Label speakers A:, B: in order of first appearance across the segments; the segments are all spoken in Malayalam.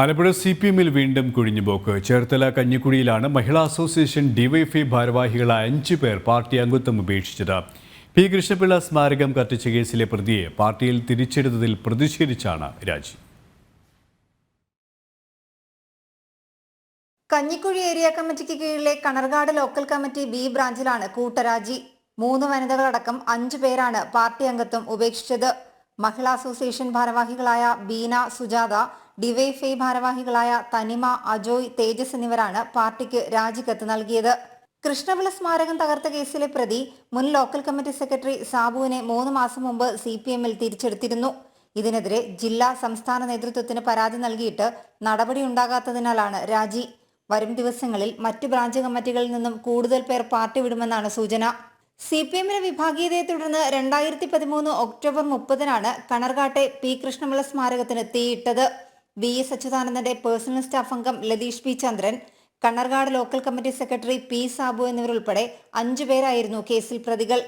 A: ആലപ്പുഴ സി പി എമ്മിൽ വീണ്ടും കുഴിഞ്ഞുപോക്ക്. ചേർത്തല കഞ്ഞിക്കുഴിയിലാണ് മഹിളാ അസോസിയേഷൻ ഡിവൈഫൈ ഭാരവാഹികളായ അഞ്ചു പേർ പാർട്ടി അംഗത്വം ഉപേക്ഷിച്ചത്. പി കൃഷ്ണപിള്ള സ്മാരകം കത്തിച്ച കേസിലെ പ്രതിയെ പാർട്ടിയിൽ തിരിച്ചെടുത്തതിൽ പ്രതിഷേധിച്ചാണ് രാജി.
B: കഞ്ഞിക്കുഴി ഏരിയ കമ്മിറ്റിക്ക് കീഴിലെ കണർകാട് ലോക്കൽ കമ്മിറ്റി ബി ബ്രാഞ്ചിലാണ് കൂട്ടരാജി. മൂന്ന് വനിതകളടക്കം അഞ്ചു പേരാണ് പാർട്ടി അംഗത്വം ഉപേക്ഷിച്ചത്. മഹിളാ അസോസിയേഷൻ ഭാരവാഹികളായ ബീന സുജാത ഡിവൈഫൈ ഭാരവാഹികളായ തനിമ അജോയ് തേജസ് എന്നിവരാണ് പാർട്ടിക്ക് രാജിക്കത്ത് നൽകിയത്. കൃഷ്ണപിള്ള സ്മാരകം തകർത്ത കേസിലെ പ്രതി മുൻ ലോക്കൽ കമ്മിറ്റി സെക്രട്ടറി സാബുവിനെ മൂന്ന് മാസം മുമ്പ് സി പി എമ്മിൽ തിരിച്ചെടുത്തിരുന്നു. ഇതിനെതിരെ ജില്ലാ സംസ്ഥാന നേതൃത്വത്തിന് പരാതി നൽകിയിട്ട് നടപടിയുണ്ടാകാത്തതിനാലാണ് രാജി. വരും ദിവസങ്ങളിൽ മറ്റ് ബ്രാഞ്ച് കമ്മിറ്റികളിൽ നിന്നും കൂടുതൽ പേർ പാർട്ടി വിടുമെന്നാണ് സൂചന. സി പി എമ്മിലെ വിഭാഗീയതയെ തുടർന്ന് രണ്ടായിരത്തി പതിമൂന്ന് ഒക്ടോബർ മുപ്പതിനാണ് കണർകാട്ടെ പി കൃഷ്ണപിള്ള സ്മാരകത്തിന് തീയിട്ടത്. വി എസ് അച്യുതാനന്ദന്റെ പേഴ്സണൽ സ്റ്റാഫ് അംഗം Latheesh P Chandran Kannarkad local committee secretary P Sabu എന്നിവരുൾപ്പെടെ അഞ്ചു പേരായിരുന്നു കേസിൽ പ്രതികൾ.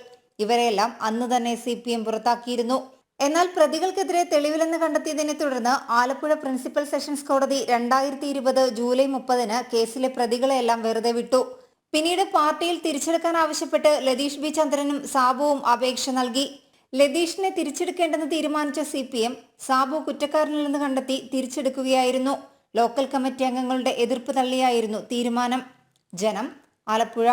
B: ഇവരെയെല്ലാം അന്ന് തന്നെ സി പി എം പുറത്താക്കിയിരുന്നു. എന്നാൽ പ്രതികൾക്കെതിരെ തെളിവില്ലെന്ന് കണ്ടെത്തിയതിനെ തുടർന്ന് ആലപ്പുഴ പ്രിൻസിപ്പൽ സെഷൻസ് കോടതി രണ്ടായിരത്തി ഇരുപത് ജൂലൈ മുപ്പതിന് കേസിലെ പ്രതികളെയെല്ലാം വെറുതെ വിട്ടു. പിന്നീട് പാർട്ടിയിൽ തിരിച്ചെടുക്കാൻ ആവശ്യപ്പെട്ട് ലതീഷ് ബി ചന്ദ്രനും സാബുവും അപേക്ഷ നൽകി. ലതീഷിനെ തിരിച്ചെടുക്കേണ്ടെന്ന് തീരുമാനിച്ച സി പി എം സാബു കുറ്റക്കാരനില്ലെന്ന് കണ്ടെത്തി തിരിച്ചെടുക്കുകയായിരുന്നു. ലോക്കൽ കമ്മിറ്റി അംഗങ്ങളുടെ എതിർപ്പ് തള്ളിയായിരുന്നു തീരുമാനം. ജനം ആലപ്പുഴ.